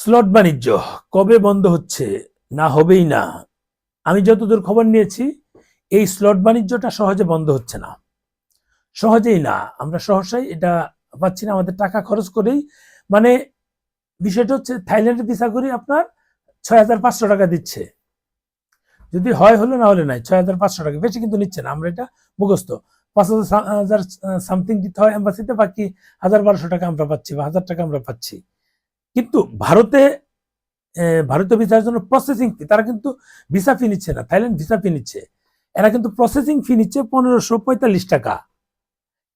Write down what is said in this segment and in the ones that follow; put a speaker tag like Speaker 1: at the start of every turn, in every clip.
Speaker 1: Slot বাণিজ্য, কবে বন্ধ হচ্ছে? না হবেই না। আমি যতদূর খবর নিয়েছি, এই স্লট বাণিজ্যটা সহজে বন্ধ হচ্ছে না। সহজেই না। আমরা সহসাই এটা পাচ্ছি না, আমাদের টাকা খরচ করেই। মানে বিষয়টা হচ্ছে থাইল্যান্ডে ভিসা করি আপনার ছয় হাজার পাঁচশো টাকা দিচ্ছে। যদি হয়, হলো, না হলে নাই, ছয় হাজার পাঁচশো টাকা। বেশি কিন্তু নিচ্ছে না, আমরা এটা মুখস্থ। পাঁচ হাজার সামথিং দিতে হয় এম্বাসিতে বাকি হাজার বারোশো টাকা আমরা পাচ্ছি বা হাজার টাকা আমরা পাচ্ছি। কিন্তু ভারতে ভারতীয় ভিসার জন্য প্রসেসিং ফি তারা কিন্তু ভিসা ফি নিচ্ছে না থাইল্যান্ড ভিসা ফি নিচ্ছে। এরা কিন্তু প্রসেসিং ফি নিচ্ছে পনেরোশো পঁয়তাল্লিশ টাকা।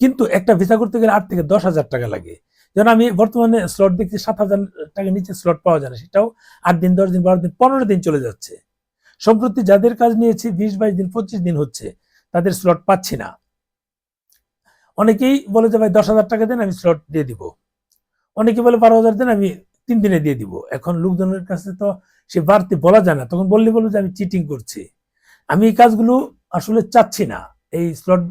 Speaker 1: কিন্তু একটা ভিসা করতে গেলে আট থেকে দশ হাজার টাকা লাগে। যেন আমি বর্তমানে স্লট দেখছি সাত হাজার টাকা নিচে স্লট পাওয়া যায় না, সেটাও আট দিন, দশ দিন, বারো দিন, পনেরো দিন চলে যাচ্ছে। সম্প্রতি যাদের কাজ নিয়েছি, বিশ, বাইশ দিন, পঁচিশ দিন হচ্ছে, তাদের স্লট পাচ্ছি না। অনেকেই বলে যে, ভাই, দশ হাজার টাকা দেন, আমি স্লট দিয়ে দিব। অনেকে বলে বারো হাজার দেন আমি তিন দিনে দিয়ে দিব। এখন লোকজনের কাছে তো সে বাড়তি বলা যায় না। তখন বললে বলব যে আমি চিটিং করছি। আমি এই কাজগুলো আসলে চাচ্ছি না। এই স্লট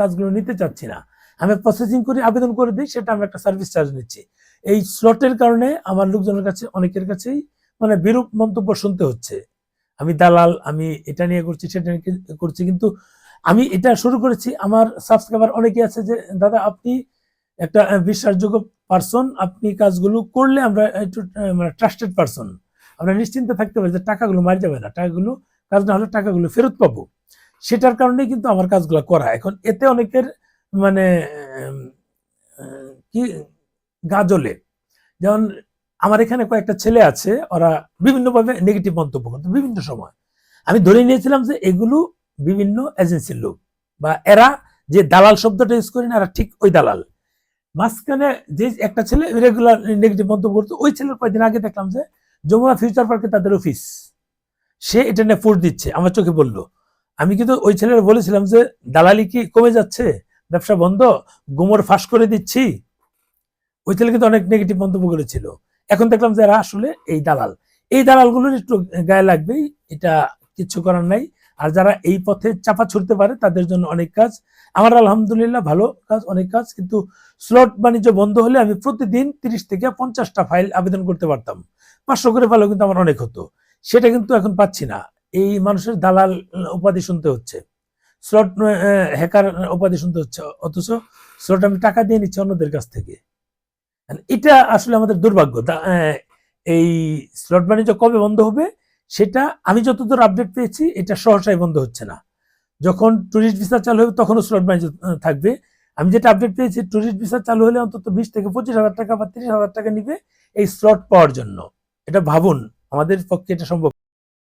Speaker 1: কাজগুলো নিতে চাচ্ছি না। আমি প্রসেসিং করে আবেদন করে দিই, সেটা আমি একটা সার্ভিস চার্জ নিচ্ছি। এই স্লটের কারণে আমার লোকজনের কাছে, অনেকের কাছেই মানে বিরূপ মন্তব্য শুনতে হচ্ছে। আমি দালাল, আমি এটা নিয়ে করছি, সেটা নিয়ে করছি। কিন্তু আমি এটা শুরু করেছি। আমার সাবস্ক্রাইবার অনেকে আছে যে, দাদা, আপনি একটা বিশ্বাসযোগ্য পার্সন আপনি কাজগুলো করলে আমরা একটু মানে ট্রাস্টেড পার্সন আমরা নিশ্চিন্তে থাকতে পারি যে টাকাগুলো মারি যাবে না, টাকাগুলো, কাজ না হলে টাকাগুলো ফেরত পাবো। সেটার কারণেই কিন্তু আমার কাজগুলো করা। এখন এতে অনেকের মানে কি, গাজলে। যেমন আমার এখানে কয়েকটা ছেলে আছে, ওরা বিভিন্নভাবে নেগেটিভ মন্তব্য করতো, বিভিন্ন সময়। আমি ধরে নিয়েছিলাম যে এগুলো বিভিন্ন এজেন্সির লোক। বা এরা যে দালাল শব্দটা ইউজ করি না এরা ঠিক ওই দালাল। মাঝখানে যে একটা ছেলে রেগুলার নেগেটিভ মন্তব্য করতো, ওই ছেলের কয়েকদিন আগে দেখলাম যে যমুনা ফিউচার পার্কে তাদের অফিস সে এটা নিয়ে ফোর্স দিচ্ছে, আমার চোখে বলল আমি কিন্তু ওই ছেলেরা বলেছিলাম যে, দালালি কি কমে যাচ্ছে? ব্যবসা বন্ধ? গোমর ফাঁস করে দিচ্ছি? ওই ছেলে কিন্তু অনেক নেগেটিভ মন্তব্য করেছিল। এখন দেখলাম যে এরা আসলে এই দালাল। এই দালালগুলোর একটু গায়ে লাগবেই, এটা কিচ্ছু করার নাই। আর যারা এই পথে চাপা ছুটতে পারে, তাদের জন্য অনেক কাজ। আমার আলহামদুলিল্লাহ ভালো কাজ, অনেক কাজ, কিন্তু স্লট বাণিজ্য বন্ধ হলে আমি প্রতিদিন তিরিশ থেকে পঞ্চাশটা ফাইল আবেদন করতে পারতাম। পাঁচশো করে ভালো কিন্তু আমার অনেক হতো। সেটা কিন্তু এখন পাচ্ছি না। এই মানুষের দালাল উপাধি শুনতে হচ্ছে। স্লট হ্যাকার উপাধি শুনতে হচ্ছে, অথচ স্লট আমি টাকা দিয়ে নিচ্ছি অন্যদের কাছ থেকে। এটা আসলে আমাদের দুর্ভাগ্য। এই স্লট বাণিজ্য কবে বন্ধ হবে? সেটা আমি যতদূর আপডেট পেয়েছি, এটা সহসাই বন্ধ হচ্ছে না। যখন ট্যুরিস্ট ভিসা চালু হবে, তখনও স্লট বাণিজ্য থাকবে। আমি যেটা আপডেট পেয়েছি ট্যুরিস্ট ভিসা চালু হলে অন্তত বিশ থেকে পঁচিশ হাজার টাকা বা তিরিশ হাজার টাকা নিবে এই স্লট পাওয়ার জন্য। এটা ভাবুন, আমাদের পক্ষে এটা সম্ভব